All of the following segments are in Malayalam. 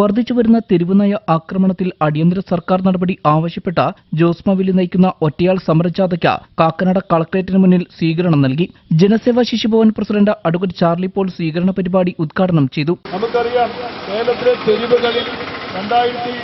വർദ്ധിച്ചു വരുന്ന തെരുവുനയ ആക്രമണത്തിൽ അടിയന്തര സർക്കാർ നടപടി ആവശ്യപ്പെട്ട ജോസ് മാവിലി നയിക്കുന്ന ഒറ്റയാൾ സമരജാഥയ്ക്ക് കാക്കനാട് കളക്ടറേറ്റിന് മുന്നിൽ സ്വീകരണം നൽകി. Janaseva Shishubhavan president advocate Charlie Paul സ്വീകരണ പരിപാടി ഉദ്ഘാടനം ചെയ്തു. നമുക്കറിയാം കേരളത്തിലെ തെരുവുകളിൽ രണ്ടായിരത്തി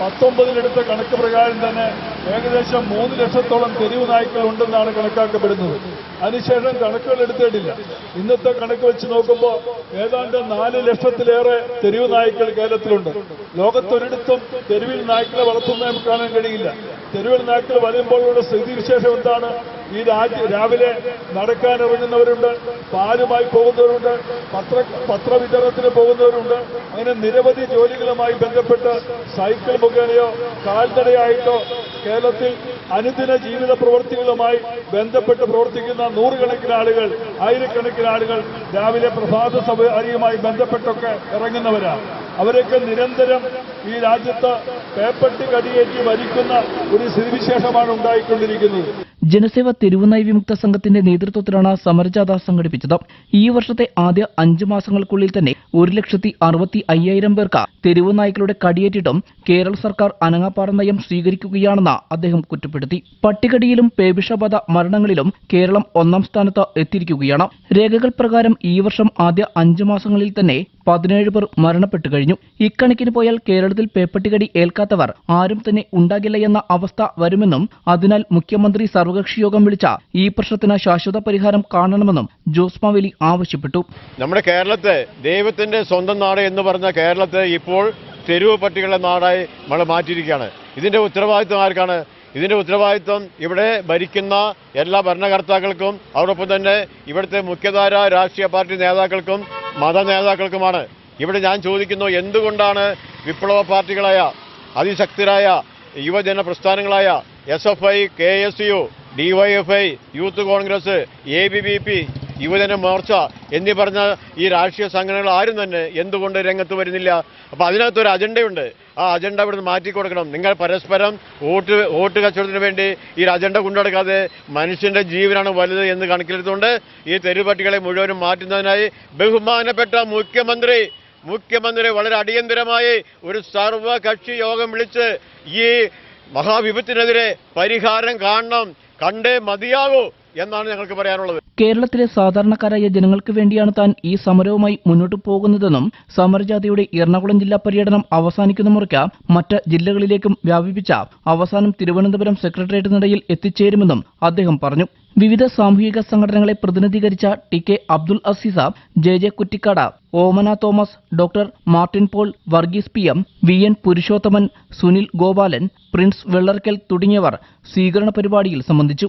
പത്തൊമ്പതിലെടുത്ത കണക്ക് പ്രകാരം തന്നെ ഏകദേശം മൂന്ന് ലക്ഷത്തോളം തെരുവ് നായ്ക്കൾ ഉണ്ടെന്നാണ് കണക്കാക്കപ്പെടുന്നത്. അതിനുശേഷം കണക്കുകൾ എടുത്തിട്ടില്ല. ഇന്നത്തെ കണക്ക് വെച്ച് നോക്കുമ്പോൾ ഏതാണ്ട് നാല് ലക്ഷത്തിലേറെ തെരുവ് നായ്ക്കൾ കേരളത്തിലുണ്ട്. ലോകത്തൊരിടത്തും തെരുവിൽ നായ്ക്കളെ വളർത്തുന്നത് നമുക്ക് കാണാൻ കഴിയില്ല. തെരുവിൽ നായ്ക്കൾ വരുമ്പോഴുള്ള സ്ഥിതിവിശേഷം എന്താണ്? ഈ രാജ്യ രാവിലെ നടക്കാൻ ഇറങ്ങുന്നവരുണ്ട് പാലുമായി പോകുന്നവരുണ്ട് പത്ര പത്രവിതരണത്തിന് പോകുന്നവരുണ്ട്. അങ്ങനെ നിരവധി ജോലികളുമായി ബന്ധപ്പെട്ട് സൈക്കിൾ മുഖേനയോ കാൽനടയായിട്ടോ കേരളത്തിൽ അനുദിന ജീവിത പ്രവൃത്തികളുമായി ബന്ധപ്പെട്ട് പ്രവർത്തിക്കുന്ന നൂറുകണക്കിന് ആളുകൾ ആയിരക്കണക്കിന് ആളുകൾ രാവിലെ പ്രഭാത സവാരിയുമായി ബന്ധപ്പെട്ടൊക്കെ ഇറങ്ങുന്നവരാണ്. അവരൊക്കെ നിരന്തരം ഈ രാജ്യത്ത് പേപ്പട്ടി കടിയേറ്റി മരിക്കുന്ന ഒരു സ്ഥിതിവിശേഷമാണ് ഉണ്ടായിക്കൊണ്ടിരിക്കുന്നത്. ജനസേവ തെരുവുനായി വിമുക്ത സംഘത്തിന്റെ നേതൃത്വത്തിലാണ് സമരജാഥ സംഘടിപ്പിച്ചത്. ഈ വർഷത്തെ ആദ്യ അഞ്ചു മാസങ്ങൾക്കുള്ളിൽ തന്നെ ഒരു ലക്ഷത്തി അറുപത്തി അയ്യായിരം പേർക്ക് തെരുവുനായ്ക്കളുടെ കടിയേറ്റിട്ടും കേരള സർക്കാർ അനങ്ങാപ്പാറ നയം സ്വീകരിക്കുകയാണെന്ന് അദ്ദേഹം കുറ്റപ്പെടുത്തി. പട്ടികടിയിലും പേവിഷബാധ മരണങ്ങളിലും കേരളം ഒന്നാം സ്ഥാനത്ത് എത്തിയിരിക്കുകയാണ്. രേഖകൾ പ്രകാരം ഈ വർഷം ആദ്യ അഞ്ചു മാസങ്ങളിൽ തന്നെ പതിനേഴ് പേർ മരണപ്പെട്ടു കഴിഞ്ഞു. ഇക്കണക്കിന് പോയാൽ കേരളത്തിൽ പേപ്പട്ടികടി ഏൽക്കാത്തവർ ആരും തന്നെ ഉണ്ടാകില്ല എന്ന അവസ്ഥ വരുമെന്നും അതിനാൽ മുഖ്യമന്ത്രി സർവകക്ഷി യോഗം വിളിച്ച ഈ പ്രശ്നത്തിന് ശാശ്വത പരിഹാരം കാണണമെന്നും ജോസ് മാവേലി ആവശ്യപ്പെട്ടു. നമ്മുടെ കേരളത്തെ ദൈവത്തിന്റെ സ്വന്തം നാട് എന്ന് പറഞ്ഞ കേരളത്തെ ഇപ്പോൾ തെരുവ് പട്ടികളുടെ നാടായി നമ്മൾ മാറ്റിയിരിക്കുകയാണ്. ഇതിന്റെ ഉത്തരവാദിത്വം ആർക്കാണ്? ഇതിന്റെ ഉത്തരവാദിത്വം ഇവിടെ ഭരിക്കുന്ന എല്ലാ ഭരണകർത്താക്കൾക്കും അതോടൊപ്പം തന്നെ ഇവിടുത്തെ മുഖ്യധാര രാഷ്ട്രീയ പാർട്ടി നേതാക്കൾക്കും മത നേതാക്കൾക്കുമാണ്. ഇവിടെ ഞാൻ ചോദിക്കുന്നു എന്തുകൊണ്ടാണ് വിപ്ലവ പാർട്ടികളായ അതിശക്തരായ യുവജന പ്രസ്ഥാനങ്ങളായ S F I K S U D Y F I youth Congress A B V P Yuvajana Morcha എന്നീ പറഞ്ഞ ഈ രാഷ്ട്രീയ സംഘടനകൾ ആരും തന്നെ എന്തുകൊണ്ട് രംഗത്ത് വരുന്നില്ല? അപ്പോൾ അതിനകത്തൊരു അജണ്ടയുണ്ട്. ആ അജണ്ട ഇവിടുന്ന് മാറ്റിക്കൊടുക്കണം. നിങ്ങൾ പരസ്പരം വോട്ട് വോട്ട് കച്ചവടത്തിന് വേണ്ടി ഈ അജണ്ട കൊണ്ടുനടക്കാതെ മനുഷ്യന്റെ ജീവനാണ് വലുത് എന്ന് കണക്കിലെടുത്തുകൊണ്ട് ഈ തെരുവട്ടികളെ മുഴുവനും മാറ്റുന്നതിനായി ബഹുമാനപ്പെട്ട മുഖ്യമന്ത്രി മുഖ്യമന്ത്രി വളരെ അടിയന്തരമായി ഒരു സർവകക്ഷി യോഗം വിളിച്ച് ഈ മഹാവിപത്തിനെതിരെ പരിഹാരം കാണണം. കണ്ടേ മതിയാകൂ. എന്നാണ് ഞങ്ങൾക്ക് പറയാനുള്ളത്. കേരളത്തിലെ സാധാരണക്കാരായ ജനങ്ങൾക്ക് വേണ്ടിയാണ് താൻ ഈ സമരവുമായി മുന്നോട്ട് പോകുന്നതെന്നും സമരജാഥയുടെ എറണാകുളം ജില്ലാ പര്യടനം അവസാനിക്കുന്ന മുറയ്ക്ക് മറ്റ് ജില്ലകളിലേക്കും വ്യാപിപ്പിച്ച അവസാനം തിരുവനന്തപുരം സെക്രട്ടേറിയറ്റിനിടയിൽ എത്തിച്ചേരുമെന്നും അദ്ദേഹം പറഞ്ഞു. വിവിധ സാമൂഹിക സംഘടനകളെ പ്രതിനിധീകരിച്ച T K Abdul Aziz J J Kuttikkad Omana Thomas doctor Martin Paul Varghese P M V N Purushothaman Sunil Gopalan Prince Vellarkal തുടങ്ങിയവർ സ്വീകരണ പരിപാടിയിൽ സംബന്ധിച്ചു.